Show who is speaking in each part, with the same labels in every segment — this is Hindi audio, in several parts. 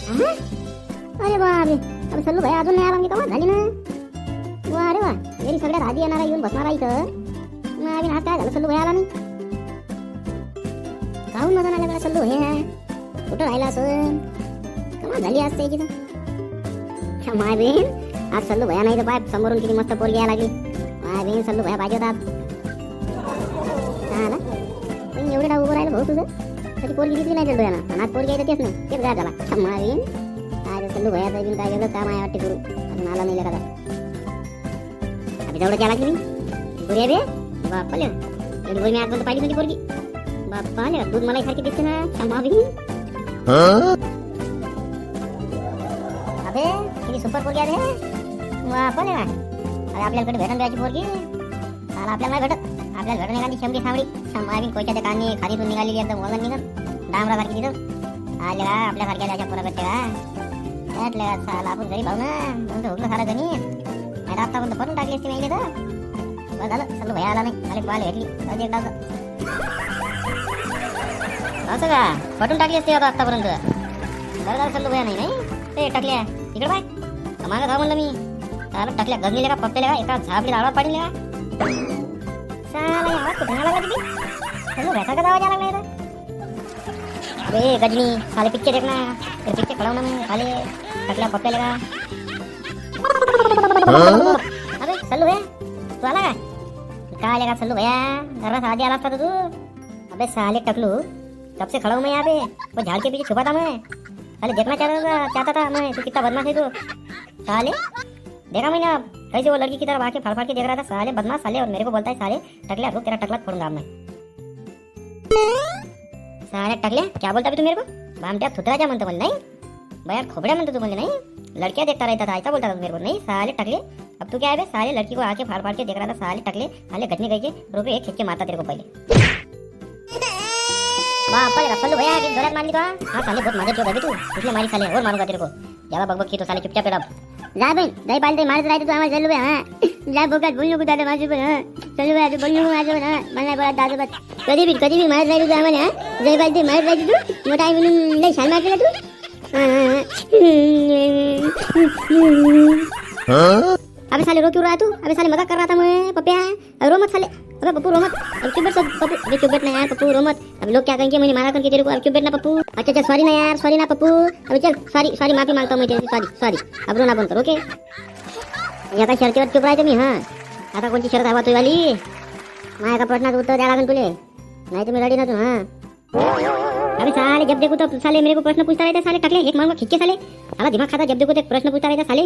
Speaker 1: अरे बाबे अरे. सल्लू भाई अजून नाही आला झाली ना? वा अरे वा. घरी सगळ्यात आधी येणारा येऊन बसणारा इथं. माझे हा काय झालं सल्लू भाई आला नाही? काहून मजा आल्या मला सल्लू भाई कुठं राहिला असं कमा झाली असते की माय बहीण आज सल्लू भया नाही तर पाय समोरून किती मस्त पोरगी यायला लागली. माय बहीण सल्लू भया पाहिजे होतात. हा ना? एवढे डाव उभं राहिलं भाऊ तुझं? तरी पोरगी दिसली नाही डोळ्याला डोळ्यानं आज पोरगी आहे तर तेच नाही तेच गाय झाला माय बहीण काय ते सल्लू भयाचं पाहिजे काय गेलं काम आहे वाटते करू अजून आला नाही का आम्ही जवळ यायला लागली मी. पोरी आहे बे. बाप्पा ले एवढी पोरी मी आजपर्यंत पाहिली नव्हती पोरगी. बाप ले दूध मला सारखी दिसते ना. क्षमा बहीण अबे किती सुपर पोरगी आहे रे. बाप्पा ले अरे आपल्याकडे भेटून द्यायची पोरगी. आपल्याला नाही भेटत. आपल्याला भेटून एखादी शंभरी सावळी शंभावी कोयच्या कानी खालीतून निघालेली एकदम वजन निघत डांबरा सारखी तिथं. आले का आपल्यासारख्या त्याच्या पोरं भेटते का त्यातले साला आपण घरी भाऊ ना. म्हणून तर हुकलं सारं गणी नाही तर आतापर्यंत भरून टाकली असती माहिती तर. बस झालं चालू भया आला नाही. खाली बाल भेटली. जाऊ एकदा असं. का? पटून टाकली असते आता आतापर्यंत. बरं झालं चालू भया नाही नाही. ते टाकल्या. इकडे बाय मागं धाव म्हणलं मी. चालत टाकल्या. गजलेल्या का पप्पेले का एका झापली आवाज पाडले का? साला आवाज़ कुठे आला लागला किती सल्लू भ्याचा का आवाज़ आला लागला इथं? अबे गजनी साले पिक्चर देख ना ते पिक्चर खड़ाव ना मैं साले टकल्या पप्पेले का अबे सल्लू भैया तू आला का काय आले का सल्लू भैया जरा सा आधी असता तो अबे साले टकलू कब से खड़ा हूँ मैं यहाँ पे वो झाड़ के पीछे छुपा था मैं साले देखना चाहता था चाहता था मैं तू कितना बदमाश है तू साले देखा मैंने अब कैसे वो लड़की की तरफ़ आके फाड़ फाड़ के देख रहा था, साले बदमाश, साले, और मेरे को बोलता है, साले, टकले, रुक, तेरा टकला फोड़ूँगा मैं। साले टकले, क्या बोलता अभी तू मेरे को? बामट्या थुतरा जा म्हणतो मला नाही। बया खोबड्या म्हणतो तू म्हणजे नाही। लड़कियाँ देखता रहता था, ऐसा बोलता था मेरे को, नहीं। साले टकले, अब तू क्या है साले लड़की को आके फाड़ फाड़ के देख रहा था, साले टकले, साले घटने गए के रुपये एक खींच मारता तेरे को पहले। बापा लगा सल्लू भैया किस जोरात मारली तो हाँ? साले, बहुत मदद जो तू। इसलिए मारी, साले, और मारूँगा तेरे को। जावा बकबक की तो साले चुपचाप पेड़ा जा बे दही पालते मारत राहते तू आम्हाला सल्लू भैया जा बोकात बोल नको दादा माझं पण हा सल्लू भैया तू बोल नको माझं पण हा मला नाही बोला दादा बस कधी बी कधी बी मारत राहते तू आम्हाला हा दही पालते मारत राहते तू मोठा आहे म्हणून लई छान मारते ना तू अबे साले रो क्यों रहा तू? अबे साले मज़ाक कर रहा था मैं पप्पिया अबे रो मत साले। अबे पप्पू, रो मत। अब चुप बैठ पप्पू? अबे चुप बैठ ना यार पप्पू? रो मत। अब लोग क्या कहेंगे? मैंने मारा करके तेरे को अब चुप बैठ ना पप्पू? अच्छा अच्छा सॉरी ना यार सॉरी ना पप्पू। अबे चल सॉरी सॉरी माफ़ी माँगता हूँ मैं तेरी सॉरी सॉरी अब रोना बंद कर ओके आता शर्तीवर चुप राहायचं मी हाँ? आता कोणची शर्त हवा तुझी वाली? माझ्या एका प्रश्नाचं उत्तर द्यावं लागेल तुले नाही तर मी रडी ना तू, हाँ? अबे साले, जब देखो तो साले मेरे को प्रश्न पूछता रहता साले, टकले। एक मांगो, खिंचे साले। साला दिमाग खाता, जब देखो तो प्रश्न पूछता रहता साले।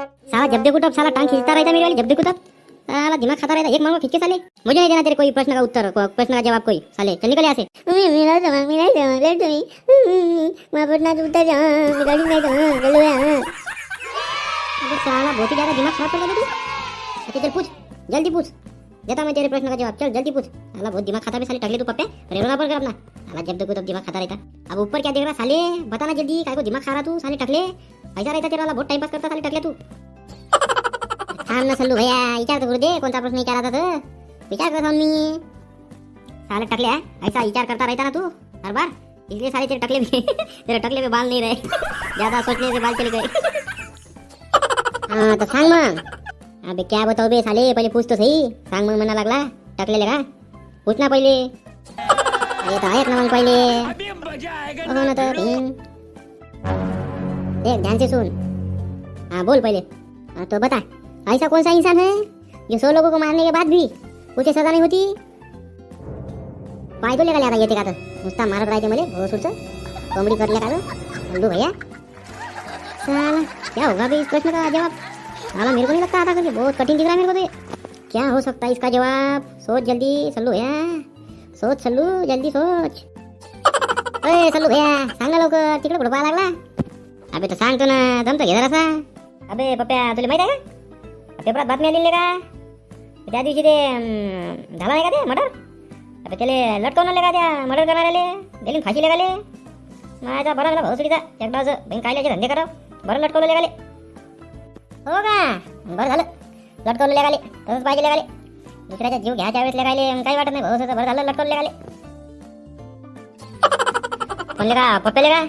Speaker 1: साला जब देखो तब साला टांग खींचता रहता है मेरे वाले जब देखो तब साला दिमाग खाता रहता है, एक मांगो खींच के साले। मुझे नहीं देना तेरे कोई प्रश्न का उत्तर प्रश्न का जवाब कोई। साले चल निकल यहाँ से। मेरा जवाब मेरा जवाब ले तुम्ही मैं प्रश्न का उत्तर मेरा नहीं तो चलो यहाँ अबे साला बहुत ही ज़्यादा दिमाग खराब कर तू। अच्छा चल पूछ जल्दी पूछ। देता मैं तेरे प्रश्न का जवाब चल जल्दी पूछ। साला बहुत दिमाग खाता भी साले टकले तू पप्पे। रेरोना पर कर अपना। साला जब देखो तब दिमाग खाता रहता। अब ऊपर क्या देख रहा साले बता ना जल्दी काय को दिमाग खा रहा तू? साले टकले। ऐसा रहता तेरा वाला बहुत टाइम पास करता साले टकले तू। थांब ना सल्लू भैया विचार तर करू दे कोणता प्रश्न विचारायचा तर विचार करत मी साले टकले ऐसा विचार करता रहता ना तू हर बार। इसलिए साले तेरे टकले में तेरे टकले में बाल नहीं रहे। ज़्यादा सोचने से बाल चले गए। हाँ तो सांग मग अबे क्या बताओ बे साले? पहिले पूछ तो सही। सांग मग म्हणा लागला? टाकलेले का पूछ ना पहिले। अरे तो ऐक ना मग पहिले हो ना तर हम्म. देख ध्यान से सुन। हाँ बोल पहले। हाँ तो बता ऐसा कौन सा इंसान है जो सौ लोगों को मारने के बाद भी उसे सजा नहीं होती? पाय तो लेगा येते का तर नुसता मारत राहते मले भोसूरचं कॉमेडी करले का तर बंधू भैया। साला क्या होगा भी इस प्रश्न का जवाब? साला मेरे को नहीं लगता आता करके बहुत कठिन दिख रहा है मेरे को तो क्या हो सकता है इसका जवाब? सोच जल्दी सल्लू भैया सोच सल्लू जल्दी सोच. अरे सल्लू भैया सांगा लवकर तिकडे कुठं पाहा लागला? अबे तर सांगतो ना जमतो घे जरासा अबे पप्प्या तुला माहीत आहे का? पेपरात बातमी आलेली का? त्या दिवशी ते झाला नाही का ते मर्डर? अबे त्याला लटकवून का त्या मर्डर करणाऱ्याले? दिली फाशी लेगाले माझा बरं झाला भाऊसडीचा एकदा असं बहीण कायल्याचे धंदे करा बरं लटकवलं लेगाले हो का? बरं झालं. लटकवलं लेगाले तसंच पाहिजे लेगाले दुसऱ्याचा जीव घ्यायच्या वाटत नाही भाऊ बरं झालं लटकवलं लेगाले कोणले का पप्प्याले का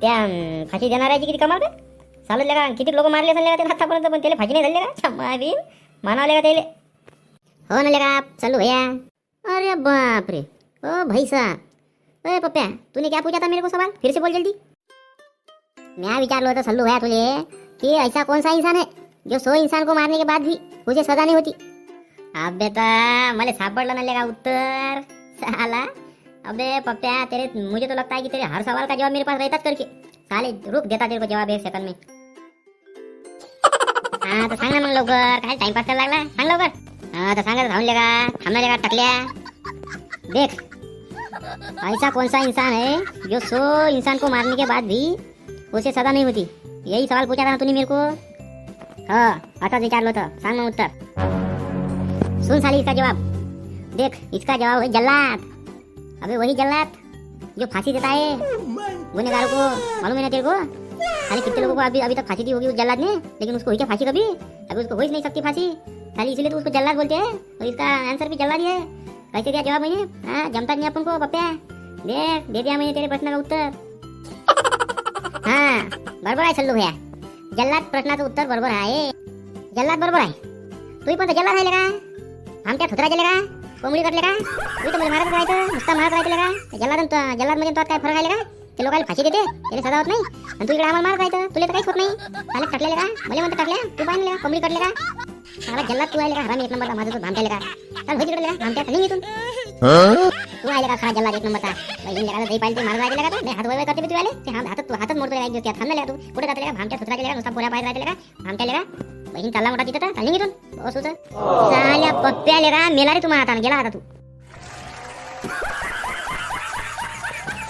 Speaker 1: त्या अं, फाशी देणाऱ्याची किती कमाल का? किती लोक मारले असेल का ते आतापर्यंत पण त्याला फाशी नाही झाली का का हो ना लेका चालू भैया. अरे बाप रे ओ भाई साहब. अरे पप्प्या तूने क्या पूछा था मेरे को सवाल? फिर से बोल जल्दी. मैं विचार होता सल्लू भैया तुझे कि ऐसा कौन सा इंसान है जो सौ इंसान को मारने के बाद भी मुझे सजा नहीं होती? अब बेटा मला सापडलं ना लेगा उत्तर साला अबे पप्प्या तेरे मुझे तो लगता है कि तेरे हर सवाल का जवाब मेरे पास रहता करके साले रुक देता तेरे को जवाब एक सेकंड में हाँ तो सांग ना मग लवकर काय टाइमपास करायला लागला सांग लवकर हाँ तो सांगा थांबले का थांबले का टकल्या देख ऐसा कौन सा इंसान है जो सो इंसान को मारने के बाद भी उसे सजा नहीं होती यही सवाल पूछा था तूने मेरे को हाँ आता विचारलं होतं सांग मग उत्तर सुन साली इसका जवाब। देख, इसका जवाब है जल्लाद। अबे वही जल्लाद, जो फांसी देता है। गुनेगारों को, मालूम है ना तेरे को? साले कितने लोगों को अभी अभी तक फांसी दी होगी उस जल्लाद ने, लेकिन उसको हुई क्या फांसी कभी? अभी उसको हो ही नहीं सकती फांसी। खाली इसलिए तो उसको जल्लाद बोलते हैं, और इसका आंसर भी जल्लाद ही है। कैसे दिया जवाब मैंने? हाँ जमता नहीं अपन को पप्प्या देख, दे दिया मैंने तेरे प्रश्न का उत्तर। हाँ बरोबर आहे सल्लू भैया। जल्लाद प्रश्नाचं उत्तर बरोबर आहे जल्लाद बरोबर आहे तुम्ही पण तर जल्लाद राहिले का आमच्या थोतरा गेले का कोंबडी कटले का? मी तर मला मारत राहायचं नुसता मारत राहायचं का जल्लाद जल्लाद म्हणजे काय फरक आहे का ते लोकांना फाशी देते त्याला सजा होत नाही. आणि तू इकडे आम्हाला मारत राहायचं तुला तर काहीच होत नाही. चालेल कटलेले का मला म्हणतं कटल्या तू पाहिले का कोंबडी कटले का मला जल्लाद तू आले का हरामी एक नंबरला माझं तू भामट्याले का चाल होती तिकडे भामट्या खाली इथून. तू आले का खरा जल्लाद एक नंबरचा. बहिणी लेका दही पाहिजे मारत राहिले का तू. नाही हात वय करते तू आले ते हात हातात हातात मोडतो एक दिवस थांबले तू. कुठे जातले का भामट्या सुधरा गेले का नुसता पोऱ्या पाहिजे राहिले का भामट्याले का बहीण चालला मोठा तिथं चालली इथून ओ सुच चाल्या पप्प्याले का मेला रे तुम्हाला आता गेला आता तू।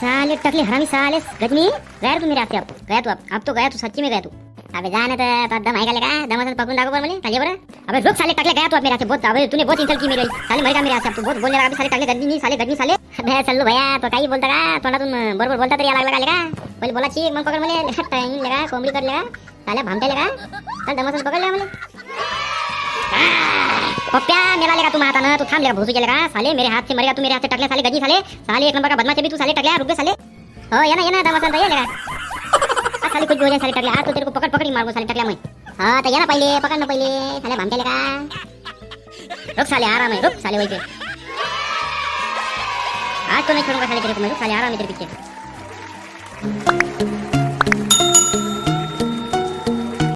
Speaker 1: साले टकले हरामी साले, गजनी, गया तू मेरे आपसे अब गया तू अब अब तो गया तू, सच्ची में गया तू। अबे जाने तो तो दम का लेगा दम से पकड़ दागो पर मुझे चलिए बरे अबे रुक साले, टकले गया तू अब मेरे से बहुत, अबे तूने बहुत इंसल्ट की मेरे साले मरेगा मेरे से अब तू बहुत बोलने लगा, अबे साले टकले गजनी नहीं साले गजनी साले। अबे चल्लू भैया तो काही बोलता का? तोंडातून बरोबर बोलता तरी लागला का लेगा पहिले बोला चीक मग पकड मला। टाइम लेगा कोंबडी कर लेगा साले भामटे लेगा चल दम से पकड लेगा मला पप्प्या मेला तू माता ना तू थांब लेगा भोसू गेलेगा साले मेरे हाथ से मरेगा तू मेरे हाथ से टकले साले गजी साले। साले एक नंबर का बदमाश भी तू साले टकले रुक साले। हो ये ना ये ना तो ये लेगा। आ, साले कुछ जाए साले टकले। आज तो तेरे को पकड़ पकड़ मारूँगा साले टकला मैं हाँ तो ये ना पहले पकड़ ना पहले। साले भामटे लेगा। रुक साले आराम है रुक साले वही पे। आज तो नहीं छोड़ूँगा साले तेरे को मैं रुक साले आराम है तेरे पीछे।